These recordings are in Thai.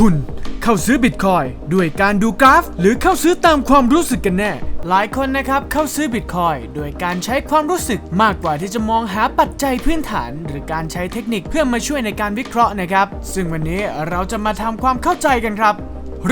คุณเข้าซื้อบิตคอยด้วยการดูกราฟ หรือเข้าซื้อตามความรู้สึกกันแน่ หลายคนนะครับเข้าซื้อบิตคอยโดยการใช้ความรู้สึกมากกว่าที่จะมองหาปัจจัยพื้นฐาน หรือการใช้เทคนิคเพื่อมาช่วยในการวิเคราะห์นะครับ ซึ่งวันนี้เราจะมาทำความเข้าใจกันครับ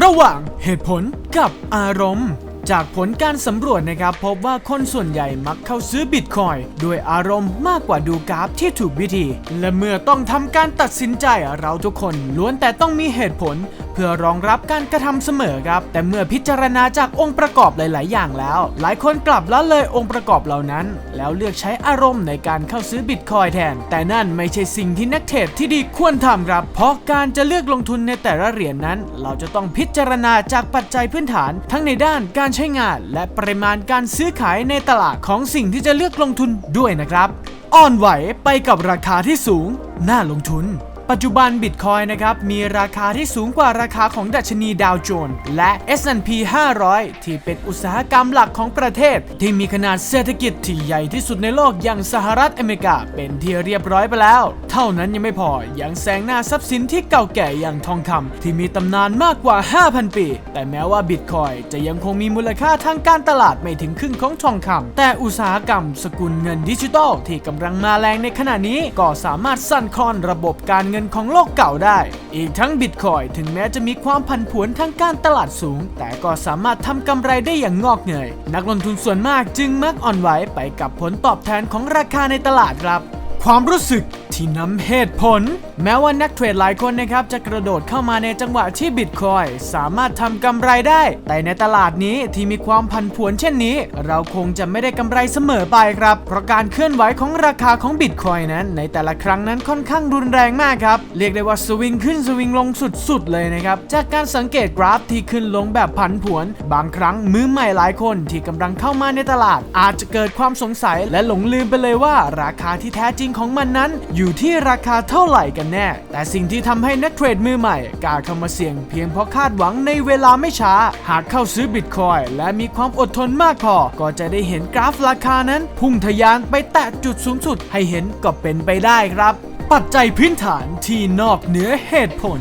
ระหว่างเหตุผลกับอารมณ์ จากผลการสำรวจนะครับพบว่าคนส่วนใหญ่มักเข้าซื้อบิตคอยด้วยอารมณ์มากกว่าดูกราฟที่ถูกวิธี และเมื่อต้องทำการตัดสินใจเราทุกคนล้วนแต่ต้องมีเหตุผล เพื่อรองรับการกระทำเสมอครับ แต่เมื่อพิจารณาจากองค์ประกอบหลาย ๆ อย่างแล้ว หลายคนกลับละเลยองค์ประกอบเหล่านั้น แล้วเลือกใช้อารมณ์ในการเข้าซื้อบิตคอยแทน แต่นั่นไม่ใช่สิ่งที่นักเทรดที่ดีควรทำครับ เพราะการจะเลือกลงทุนในแต่ละเหรียญนนั้น เราจะต้องพิจารณาจากปัจจัยพื้นฐานทั้งในด้านการใช้งาน และปริมาณการซื้อขายในตลาดของสิ่งที่จะเลือกลงทุนด้วยนะครับ อ่อนไหวไปกับราคาที่สูง น่าลงทุน ปัจจุบันบิตคอยนะครับมีราคาที่สูงกว่าราคาของดัชนีดาวโจนส์และ S&P 500 ที่เป็นอุตสาหกรรมหลักของประเทศ ที่มีขนาดเศรษฐกิจที่ใหญ่ที่สุดในโลกอย่างสหรัฐอเมริกาเป็นที่เรียบร้อยไปแล้ว เท่านั้นยังไม่พอยังแซงหน้าทรัพย์สินที่เก่าแก่อย่างทองคำที่มีตำนานมากกว่า 5,000 ปี แต่แม้ว่าบิตคอยจะยังคงมีมูลค่าทางการตลาดไม่ถึงครึ่งของทองคำแต่อุตสาหกรรมสกุลเงินดิจิทัลที่กำลังมาแรงในขณะนี้ก็สามารถสั่นคลอนระบบการเงินของโลกเก่าได้ อีกทั้งบิตคอยถึงแม้จะมีความผันผวนทางการตลาดสูง แต่ก็สามารถทำกำไรได้อย่างงอกเงย นักลงทุนส่วนมากจึงมักอ่อนไหวไปกับผลตอบแทนของราคาในตลาดครับ ความรู้สึก ที่นำเหตุผล แม้ว่านักเทรดหลายคนนะครับจะกระโดดเข้ามาในจังหวะที่บิตคอยสามารถทำกำไรได้ แต่ในตลาดนี้ที่มีความผันผวนเช่นนี้ เราคงจะไม่ได้กำไรเสมอไปครับ เพราะการเคลื่อนไหวของราคาของบิตคอยนั้น ในแต่ละครั้งนั้นค่อนข้างรุนแรงมากครับ เรียกได้ว่าสวิงขึ้นสวิงลงสุดๆเลยนะครับ จากการสังเกตกราฟที่ขึ้นลงแบบผันผวน บางครั้งมือใหม่หลายคนที่กำลังเข้ามาในตลาด อาจจะเกิดความสงสัยและหลงลืมไปเลยว่า ราคาที่แท้จริงของมันนั้นอยู่ที่ราคาเท่าไหร่กันแน่ แต่สิ่งที่ทำให้นักเทรดมือใหม่กล้าเข้ามาเสี่ยงเพียงเพราะคาดหวังในเวลาไม่ช้า หากเข้าซื้อบิตคอยและมีความอดทนมากพอ ก็จะได้เห็นกราฟราคานั้น พุ่งทะยานไปแตะจุดสูงสุดให้เห็นก็เป็นไปได้ครับ ปัจจัยพื้นฐานที่นอกเหนือเหตุผล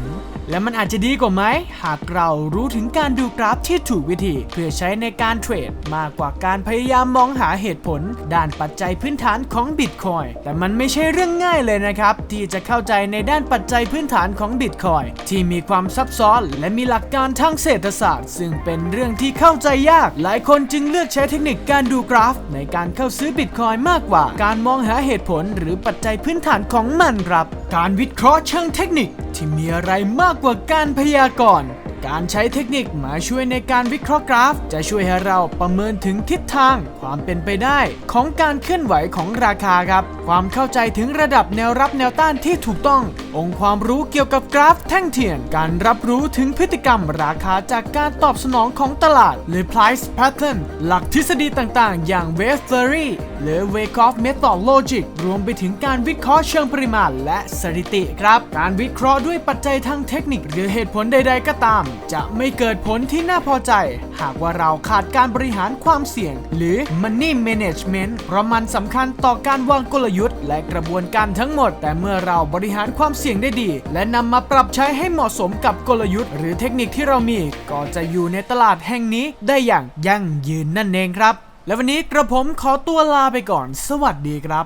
และมันอาจจะดีกว่าไหม หากเรารู้ถึงการดูกราฟที่ถูกวิธี เพื่อใช้ในการเทรด มากกว่าการพยายามมองหาเหตุผล ด้านปัจจัยพื้นฐานของบิตคอยแต่มันไม่ใช่เรื่องง่ายเลยนะครับ ที่จะเข้าใจในด้านปัจจัยพื้นฐานของบิตคอยที่มีความซับซ้อน และมีหลักการทางเศรษฐศาสตร์ ซึ่งเป็นเรื่องที่เข้าใจยาก หลายคนจึงเลือกใช้เทคนิคการดูกราฟ ในการเข้าซื้อบิตคอยมากกว่า การมองหาเหตุผล หรือปัจจัยพื้นฐานของมันครับ การวิเคราะห์เชิงเทคนิคที่มีอะไรมากกว่าการพยากรณ์ การใช้เทคนิคมาช่วยในการวิเคราะห์กราฟ จะช่วยให้เราประเมินถึงทิศทางความเป็นไปได้ของการเคลื่อนไหวของราคาครับความเข้าใจถึงระดับแนวรับแนวต้านที่ถูกต้อง องค์ความรู้เกี่ยวกับกราฟแท่งเทียน การรับรู้ถึงพฤติกรรมราคาจากการตอบสนองของตลาด หรือ price pattern หลักทฤษฎีต่างๆ อย่าง wave theory หรือ Wyckoff method logic รวมไปถึงการวิเคราะห์เชิงปริมาณและสถิติครับ การวิเคราะห์ด้วยปัจจัยทางเทคนิคหรือเหตุผลใด ๆ ก็ตาม จะไม่เกิดผลที่น่าพอใจ หากว่าเราขาดการบริหารความเสี่ยง หรือ money management เพราะมันสำคัญต่อการวางกลยุทธ์ และกระบวนการทั้งหมด แต่เมื่อเราบริหารความเสี่ยงได้ดี และนำมาปรับใช้ให้เหมาะสมกับกลยุทธ์ หรือเทคนิคที่เรามี ก็จะอยู่ในตลาดแห่งนี้ได้อย่างยั่งยืนนั่นเองครับ และวันนี้กระผมขอตัวลาไปก่อน สวัสดีครับ